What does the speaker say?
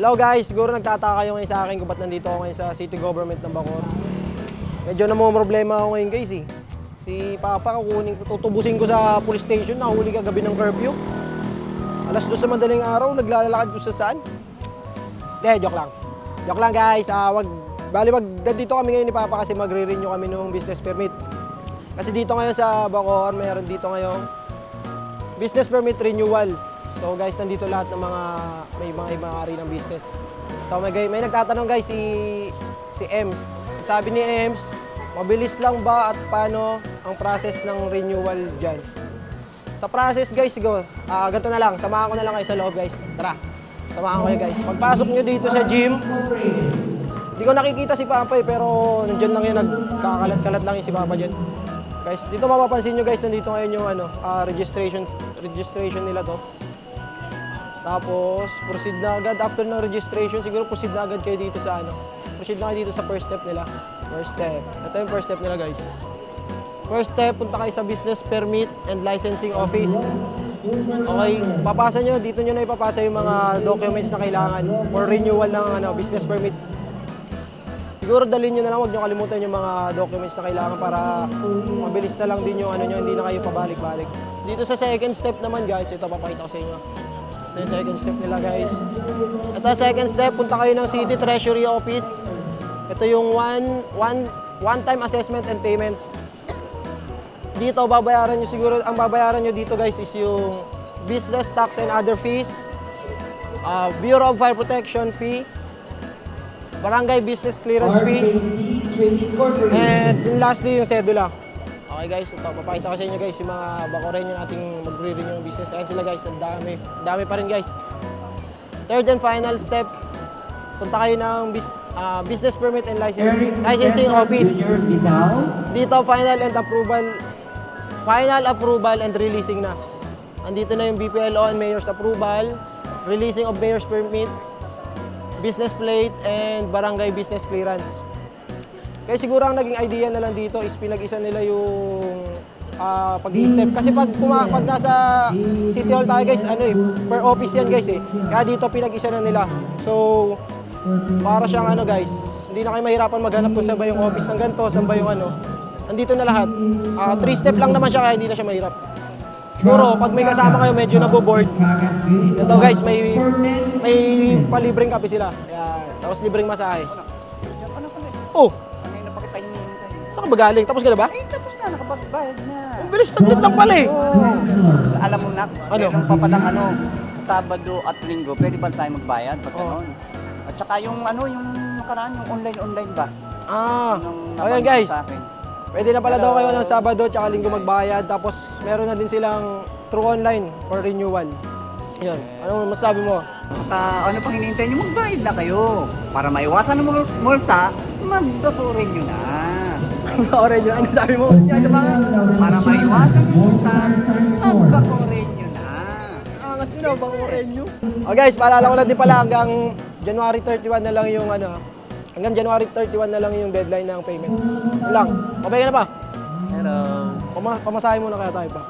Hello guys, siguro nagtataka kayo ngayon sa akin kung ba't nandito ako ngayon sa city government ng Bacoor. Medyo problema ako ngayon guys eh. Si Papa kukunin tutubusin ko sa police station, nahuli kagabi ng curfew. Alas dos sa madaling araw, naglalakad ko sa saan? Hindi, joke lang. Joke lang guys, ah, wag, bali wag, dito kami ngayon ni Papa kasi magre-renew kami ng business permit. Kasi dito ngayon sa Bacoor, mayroon dito ngayon business permit renewal. So guys, nandito lahat ng mga may mga may ng business. So may, may nagtatanong guys si si Ems. Sabi ni Ems, mabilis lang ba at paano ang process ng renewal diyan? Sa process guys, siguro, ah ganito na lang, samahan ko na lang kayo sa loob guys. Tara, samahan ko kayo guys. Pagpasok nyo dito sa gym, hindi ko nakikita si Papa eh, pero nandiyan lang yun, nagkakalat-kalat lang yung si Papa dyan. Guys, dito mapapansin nyo guys, nandito ngayon yung ano, ah, registration, registration nila to. Tapos, proceed na agad. After ng registration, siguro proceed na agad kayo dito sa ano. Proceed na kayo dito sa first step nila. First step. Ito yung first step nila guys. First step, punta kayo sa business permit and licensing office. Okay, papasa nyo, dito nyo na ipapasa yung mga documents na kailangan for renewal ng ano, business permit. Siguro dalhin nyo na lang, huwag nyo kalimutan yung mga documents na kailangan para mabilis na lang din yung ano nyo, hindi na kayo pabalik-balik. Dito sa second step naman guys, ito papakita ko sa inyo. Ito yung second step nila guys. Ito second step, punta kayo ng City Treasury Office. Ito yung one, one, one-time assessment and payment. Dito babayaran nyo siguro, ang babayaran nyo dito guys is yung business tax and other fees, uh, Bureau of Fire Protection fee, barangay business clearance fee, and lastly yung sedula. Okay guys, ito, papakita ko sa inyo guys yung mga bakorenyo nating magre-renew ng business. Ayan sila guys, ang dami. Ang dami pa rin guys. Third and final step, punta kayo ng bis- ah, business permit and licensing, licensing office. Dito, final and approval, final approval and releasing na. Andito na yung BPLO and mayor's approval, releasing of mayor's permit, business plate, and barangay business clearance. Kaya siguro ang naging idea na lang dito is pinag-isa nila yung ah, pag-i-step. Kasi pag, puma, pag nasa City Hall tayo guys, ano eh, per office yan guys eh. Kaya dito pinag-isa na nila. So, para siyang ano guys, hindi na kayo mahirapan maghanap kung saan ba yung office ng ganito, saan ba yung ano. Andito na lahat. Ah, three step lang naman siya kaya hindi na siya mahirap. Siguro, pag may kasama kayo medyo nabo-board, ito guys, may may palibreng kape sila. Ayan. Tapos libreng masahe. Oh, saan ka ba galing? Tapos ka na ba? Eh, tapos na, nakapagbayad na. Ang bilis, saglit lang pala eh. Oo. Alam mo na, Ano? meron pa palang ano, Sabado at Linggo, pwede ba tayo magbayad pag Oo. ganun? At saka yung ano, yung nakaraan, yung online-online ba? Ah, ayan guys. Sa akin. Pwede na pala daw kayo ng Sabado tsaka Linggo magbayad. Tapos meron na din silang true online for renewal. Yun. Ano masasabi mo? Saka ano pang hinihintay nyo, magbayad na kayo. Para maiwasan ng multa, magbakurin nyo na. Orange. Ano sabi mo? Yan sa mga... Para maiwasan ng multa, magbakurin nyo na. Ah, na, bang orange yun? Oh guys, paalala ko lang din pala hanggang January 31 na lang yung ano. Hanggang January 31 na lang yung deadline ng payment. Lang. Ka na ba? Hello. Pama pamasahe muna kaya tayo pa.